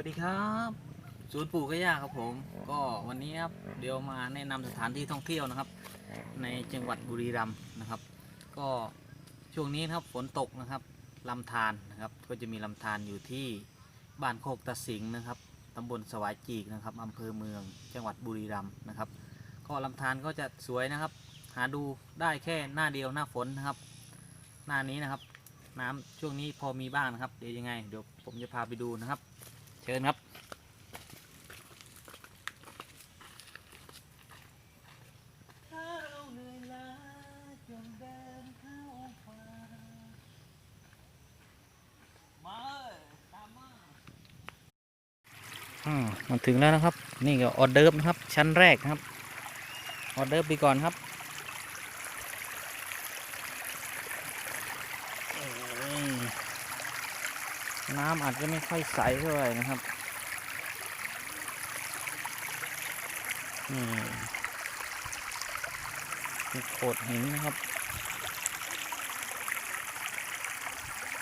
วัสดีครับศูนย์ปู่กระยาครับผม ก็วันนี้ครับเดี๋ยวมาแนะนำสถานที่ท่องเที่ยวนะครับ ในจังหวัดบุรีรัมย์นะครับ ก็ช่วงนี้ครับฝนตกนะครับลำธารนะครับ ก็จะมีลำธารอยู่ที่บ้านโคกตะสิงห์นะครับตำบลสวายจีกนะครับอำเภอเมืองจังหวัดบุรีรัมย์นะครับ ก็ลำธารก็จะสวยนะครับ หาดูได้แค่หน้าเดียวหน้าฝนนะครับ หน้านี้นะครับ น้ำช่วงนี้พอมีบ้างนะครับ เดี๋ยวยังไงเดี๋ยวผมจะพาไปดูนะครับ ชิญครับ มาถึงแล้วนะครับ นี่ก็ออเดิร์ฟนะครับ ชั้นแรกนะครับ ออเดิร์ฟไปก่อนครับโอ้ย น้ำอาจจะไม่ค่อยใสเท่าไหร่นะครับนี่มีโขดหินนะครับ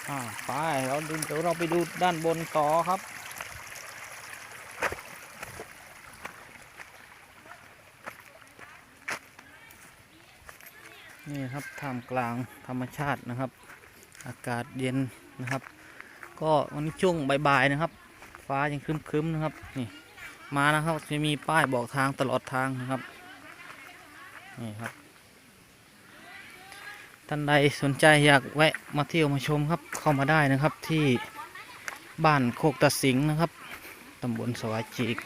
อ่าไปเราดูเดี๋ยวเราไปดูด้านบนต่อครับนี่ครับท่ามกลางธรรมชาตินะครับ อากาศเย็นนะครับ ก็วันนี้ช่วงบ่ายๆนะครับ ฟ้ายังครึ้มๆนะครับนี่มานะครับจะมีป้ายบอกทางตลอดทางนะครับนี่ครับท่านใดสนใจอยากแวะมาเที่ยวมาชมครับเข้ามาได้นะครับที่บ้านโคกตะสิงห์นะครับตำบลสวายจีก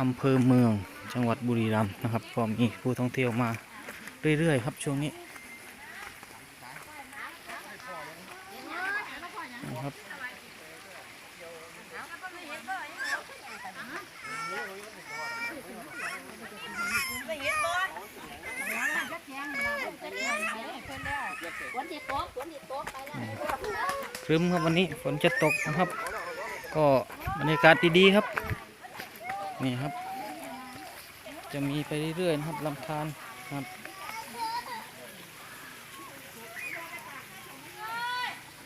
อำเภอเมืองจังหวัดบุรีรัมย์นะครับ ก็มีผู้ท่องเที่ยวมาเรื่อยๆ ครับช่วงนี้ นะครับ วันที่โต๊ะวันที่โต๊ะไปแล้ว ครึ้มครับวันนี้ฝนจะตกนะครับ ก็บรรยากาศดีๆครับ นี่ครับ จะมีไปเรื่อยๆนะครับลำธารครับ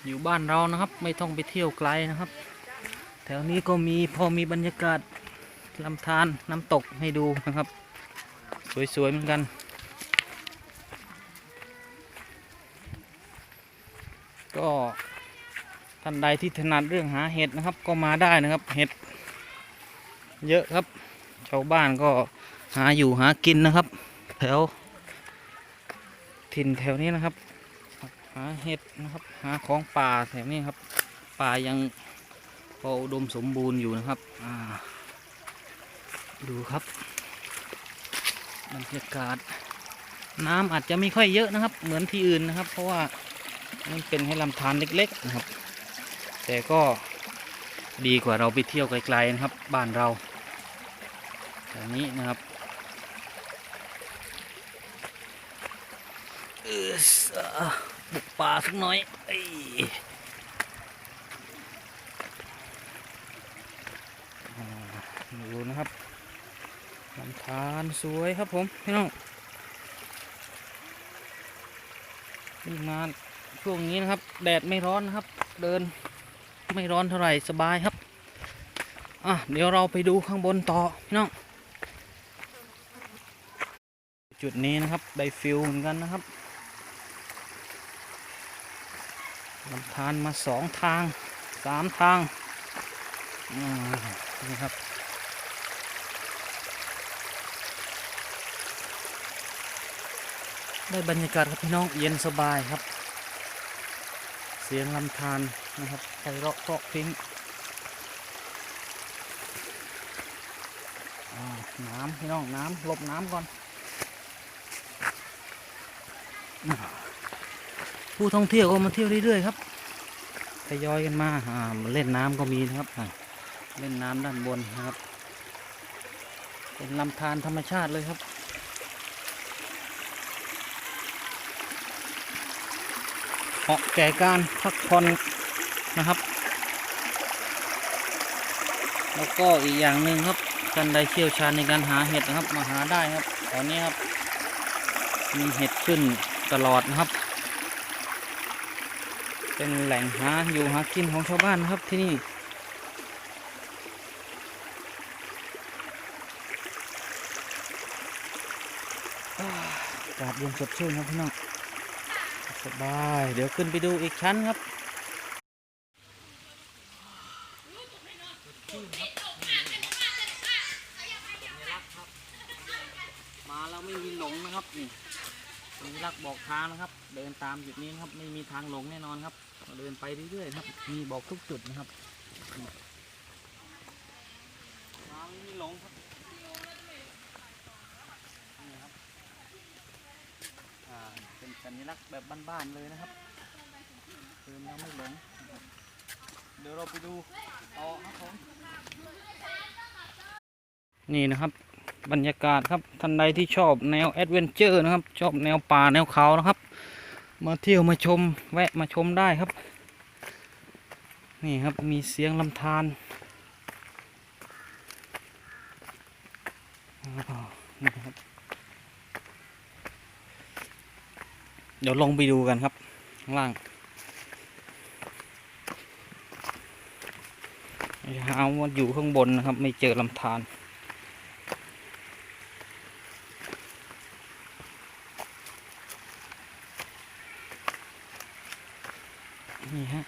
อยู่บ้านเรานะครับ ไม่ต้องไปเที่ยวไกลนะครับ แถวนี้ก็มีพอมีบรรยากาศลำธารน้ำตกให้ดูนะครับ สวยๆเหมือนกัน ก็ท่านใดที่ถนัดเรื่องหาเห็ดนะครับ ก็มาได้นะครับเห็ด เยอะครับ ชาวบ้านก็หาอยู่หากินนะครับ แถวถิ่นแถวนี้นะครับ หาเห็ดนะครับ หาของป่าแถวนี้ครับ ป่ายังพออุดมสมบูรณ์อยู่นะครับดูครับบรรยากาศน้ำอาจจะไม่ค่อยเยอะนะครับ เหมือนที่อื่นนะครับ เพราะว่า มันเป็นให้ลำธารเล็กๆนะครับ แต่ก็ดีกว่าเราไปเที่ยวไกลๆนะครับ บ้านเราแบบนี้นะครับเอออะบุกป่าสักหน่อยเอ้ยอ่าดูนะครับลำธารสวยครับผมพี่น้องนี่มา ช่วงนี้นะครับ แดดไม่ร้อนนะครับ เดินไม่ร้อนเท่าไหร่สบายครับอะเดี๋ยวเราไปดูข้างบนต่อพี่น้องจุดนี้นะครับได้ฟิลเหมือนกันนะครับลำธารมาสองทางสามทางนี่ครับได้บรรยากาศครับพี่น้องเย็นสบายครับ สียงลำธารนะครับไพเราะเพราะพิ้งน้ำพี่น้องน้ำหลบน้ำก่อน ผู้ท่องเที่ยวก็มาเที่ยวเรื่อยๆครับทยอยกันมาอ่าเล่นน้ำก็มีนะครับเล่นน้ำด้านบนนะครับ เป็นลำธารธรรมชาติเลยครับาะแก่การพักผ่อนนะครับ แล้วก็อีกอย่างหนึ่งครับกันได้เชี่ยวชาญในการหาเห็ดนะครับมาหาได้ครับตอนนี้ครับ มีเห็ดขึ้นตลอดนะครับ เป็นแหล่งหาอยู่หากินของชาวบ้านนะครับที่นี่อากาศเย็นสดชื่นครับพี่น้อง สบาย เดี๋ยวขึ้นไปดูอีกชั้นครับ มาแล้วไม่มีหลงนะครับนี่สัญลักบอกทางนะครับ เดินตามจุดนี้นะครับ ไม่มีทางหลงแน่นอนครับเราเดินไปเรื่อยๆครับ มีบอกทุกจุดนะครับ มาไม่มีหลงครับนี่ครับอ่าเป็น สัญลักษณ์แบบบ้านๆเลยนะครับเดินแล้วไม่หลงเดี๋ยวเราไปดูต่อครับผมนี่นะครับบรรยากาศครับท่านใดที่ชอบแนวแอดเวนเจอร์นะครับ ชอบแนวป่าแนวเขานะครับ มาเที่ยวมาชมแวะมาชมได้ครับ นี่ครับมีเสียงลำธารนี่ครับ เดี๋ยวลงไปดูกันครับ ข้างล่างหาว่าอยู่ข้างบนนะครับ ไม่เจอลำธารนี่ฮะ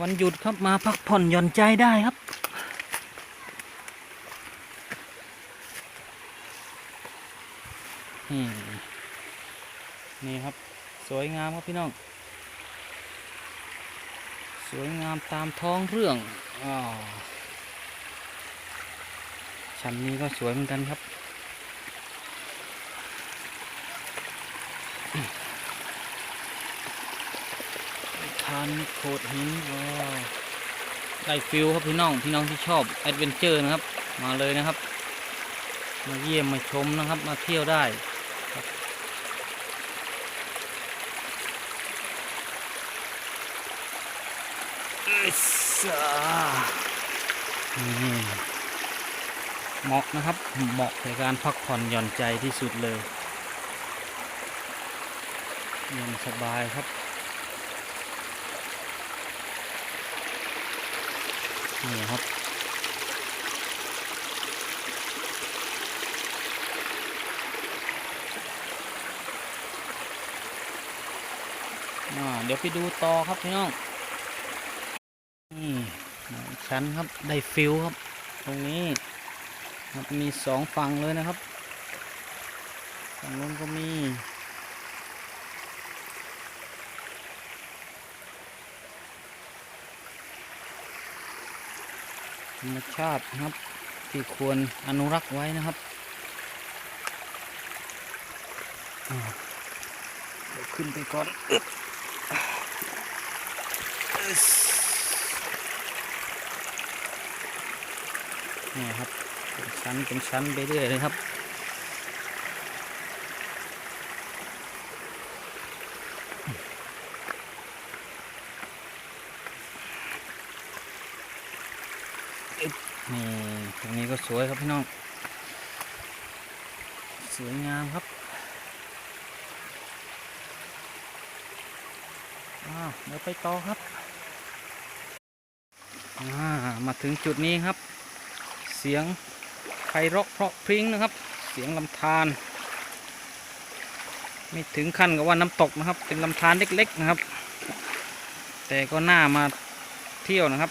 วันหยุดครับมาพักผ่อนหย่อนใจได้ครับ นี่ครับสวยงามครับพี่น้อง สวยงามตามท้องเรื่องอาชั้นนี้ก็สวยเหมือนกันครับทานโขดหินว้าได้ฟิลครับพี่น้อง พี่น้องที่ชอบแอดเวนเจอร์นะครับ มาเลยนะครับ มาเยี่ยมมาชมนะครับ มาเที่ยวได้ครับอิสอ่านี่ เหมาะนะครับ เหมาะในการพักผ่อนหย่อนใจที่สุดเลยเย็นสบายครับนี่ครับเดี๋ยวไปดูต่อครับพี่น้อง ชั้นครับได้ฟิลครับ ตรงนี้ครับมีสองฝั่งเลยนะครับฝั่งนู้นก็มีธรรมชาตินะครับที่ควรอนุรักษ์ไว้นะครับเดี๋ยวขึ้นไปก่อนอึ๊บอึ๊ส นี่ครับเป็นชั้นเป็นชั้นไปเรื่อยเลยครับ นี่ตรงนี้ก็สวยครับพี่น้อง สวยงามครับอ้าวเดี๋ยวไปต่อครับ มาถึงจุดนี้ครับ เสียงไพเราะเพราะพริ้งนะครับ เสียงลำธารไม่ถึงขั้นกับว่าน้ำตกนะครับ เป็นลำธารเล็กๆนะครับ แต่ก็น่ามาเที่ยวนะครับ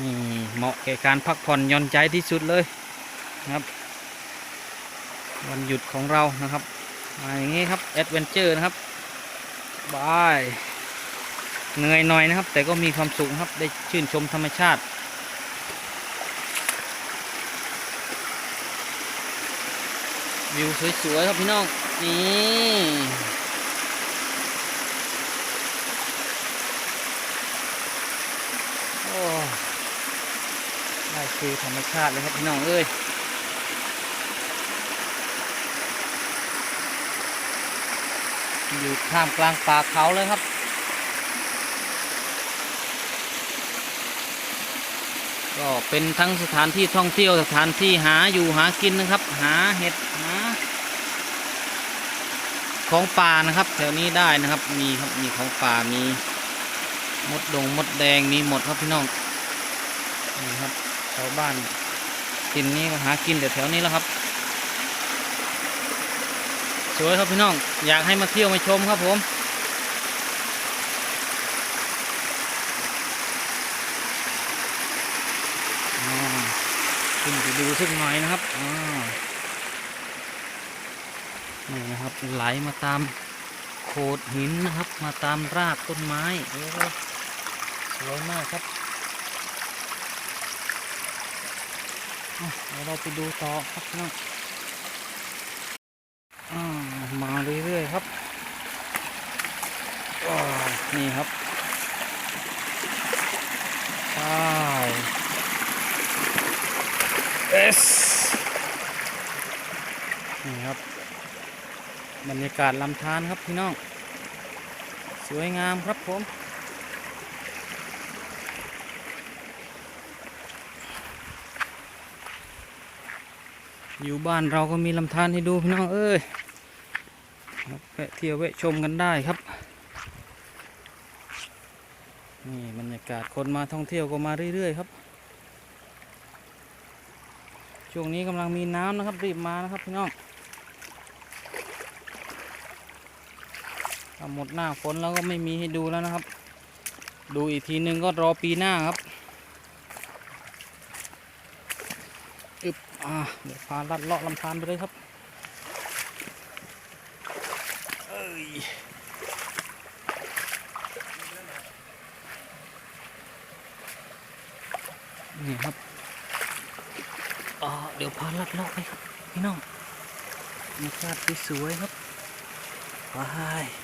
นี่เหมาะแก่การพักผ่อนย่อนใจที่สุดเลยนะครับ วันหยุดของเรานะครับมาอย่างนี้ครับแอดเวนเจอร์นะครับบาย เหนื่อยหน่อยนะครับ แต่ก็มีความสุขครับได้ชื่นชมธรรมชาติ วิวสวยๆครับพี่น้อง นี่โอ้ได้คือธรรมชาติเลยครับพี่น้องเอ้ยอยู่ท่ามกลางป่าเขาเลยครับ ก็เป็นทั้งสถานที่ท่องเที่ยวสถานที่หาอยู่หากินนะครับ หาเห็ดหาของป่านะครับ แถวนี้ได้นะครับมีครับมีของป่ามีมดดงมดแดงมีหมดครับพี่น้องนี่ครับชาวบ้านกินนี้ก็หากินแต่แถวนี้แล้วครับสวยครับพี่น้องอยากให้มาเที่ยวมาชมครับผมอ่าขึ้นไป ดูสักหน่อยนะครับอ่านี่นะครับไหลมาตามโขดหินนะครับ มาตามรากต้นไม้โอ้สวยมากครับเดี๋ยวเราไปดูต่อครับน้องอ่ามาเรื่อยๆครับว้านี่ครับใช่ เอสนี่ครับ บรรยากาศลำธารครับพี่น้อง สวยงามครับผมอยู่บ้านเราก็มีลำธารให้ดูพี่น้องเอ้ยแวะเที่ยวแวะชมกันได้ครับ นี่บรรยากาศคนมาท่องเที่ยวก็มาเรื่อยๆครับ ช่วงนี้กำลังมีน้ำนะครับรีบมานะครับพี่น้องถ้าหมดหน้าฝนแล้วก็ไม่มีให้ดูแล้วนะครับ ดูอีกทีนึงก็รอปีหน้าครับอึบอ่าเดี๋ยวพาลัดเลาะลำธารไปเลยครับเอ้ยนี่ครับ อ่าเดี๋ยวพาลัดเลาะไปครับ พี่น้องมีชาติที่สวยครับไป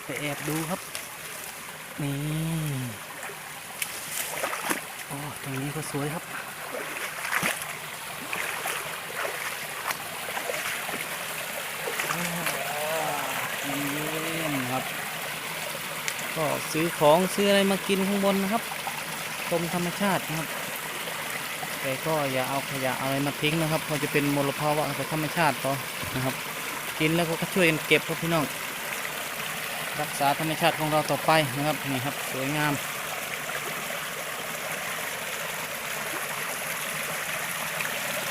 ไปแอบดูครับ นี่โอ้ตรงนี้ก็สวยครับครับ ก็ซื้อของซื้ออะไรมากินข้างบนนะครับชมธรรมชาตินะครับ แต่ก็อย่าเอาขยะอะไรมาทิ้งนะครับเพราะจะเป็นมลภาวะของธรรมชาติต่อนะครับ กินแล้วก็ช่วยกันเก็บครับพี่น้อง รักษาธรรมชาติของเราต่อไปนะครับนี่ครับสวยงาม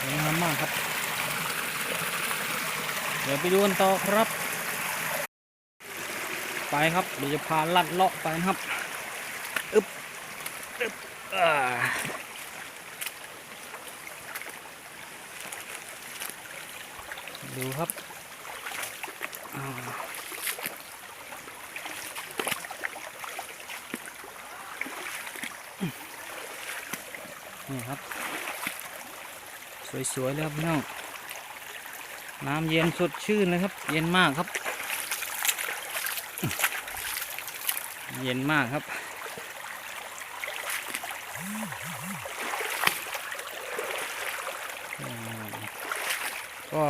สวยงามมากครับ เดี๋ยวไปดูกันต่อครับ ไปครับเดี๋ยวจะพาลัดเลาะไปนะครับอึ๊บอึ๊บอ่า ดูครับนี่ครับ สวยๆเลยครับพี่น้องน้ำเย็นสดชื่นเลยครับ เย็นมากครับ เย็นมากครับอ่าก็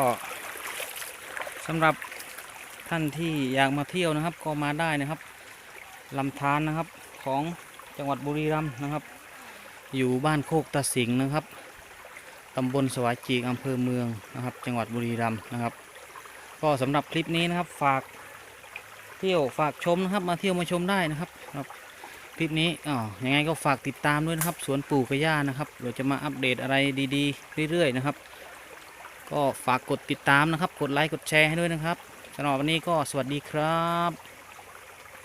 สำหรับท่านที่อยากมาเที่ยวนะครับ ก็มาได้นะครับลำธารนะครับของจังหวัดบุรีรัมย์นะครับ อยู่บ้านโคกตะสิงนะครับตำบลสวายจีกอำเภอเมืองนะครับ จังหวัดบุรีรัมย์นะครับ ก็สำหรับคลิปนี้นะครับฝากเที่ยวฝากชมนะครับ มาเที่ยวมาชมได้นะครับครับคลิปนี้อ๋อยังไงก็ฝากติดตามด้วยนะครับ สวนปู่กระย่านะครับเราจะมาอัปเดตอะไรดีๆ เรื่อยๆนะครับ ก็ฝากกดติดตามนะครับ กดไลค์ กดแชร์ให้ด้วยนะครับสำหรับวันนี้ก็สวัสดีครับ